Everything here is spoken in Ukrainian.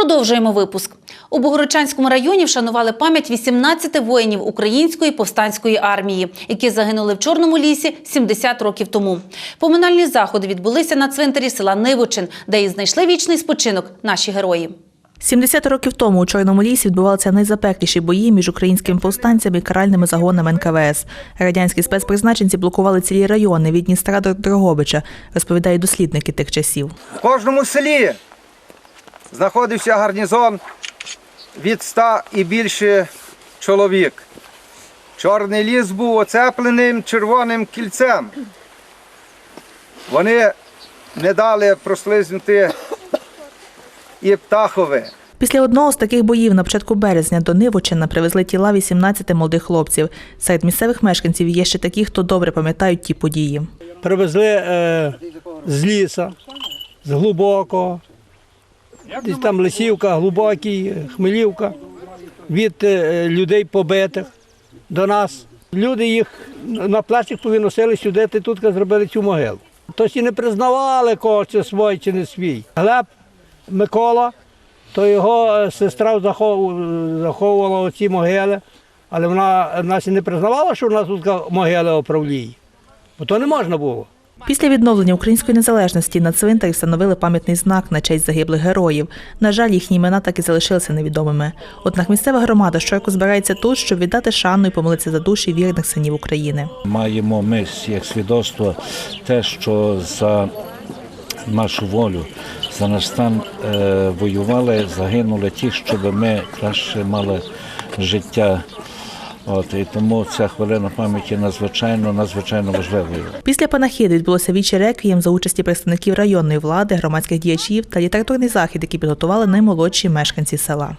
Продовжуємо випуск. У Богородчанському районі вшанували пам'ять 18 воїнів української повстанської армії, які загинули в Чорному лісі 70 років тому. Поминальні заходи відбулися на цвинтарі села Нивочин, де і знайшли вічний спочинок наші герої. 70 років тому у Чорному лісі відбувалися найзапекліші бої між українськими повстанцями і каральними загонами НКВС. Радянські спецпризначенці блокували цілі райони від Дністра до Дрогобича, розповідають дослідники тих часів. В кожному селі знаходився гарнізон від 100 і більше чоловік. Чорний ліс був оцепленим червоним кільцем. Вони не дали прослизнути і птахове. Після одного з таких боїв на початку березня до Нивочина привезли тіла 18 молодих хлопців. Серед місцевих мешканців є ще такі, хто добре пам'ятають ті події. привезли е, з ліса, з глибокого. Десь там Лисівка, Глибокий, Хмелівка, від е, людей побитих до нас. Люди їх на плечах повиносили сюди, ти тут зробили цю могилу. Тож і не признавали, кого це свій чи не свій. Глеб Микола, то його е, сестра заховувала оці могили, але вона нас і не признавала, що в нас тут могили оправлії. Бо то не можна було. Після відновлення української незалежності на цвинтарі встановили пам'ятний знак на честь загиблих героїв. На жаль, їхні імена так і залишилися невідомими. Однак місцева громада щороку збирається тут, щоб віддати шану і помолитися за душі вірних синів України. Маємо ми як свідоцтво те, що за нашу волю, за наш стан е, воювали, загинули ті, щоб ми краще мали життя. От, і тому ця хвилина пам'яті надзвичайно, надзвичайно важливою. Після панахіди відбулося віче реквієм за участі представників районної влади, громадських діячів та літературний захід, який підготували наймолодші мешканці села.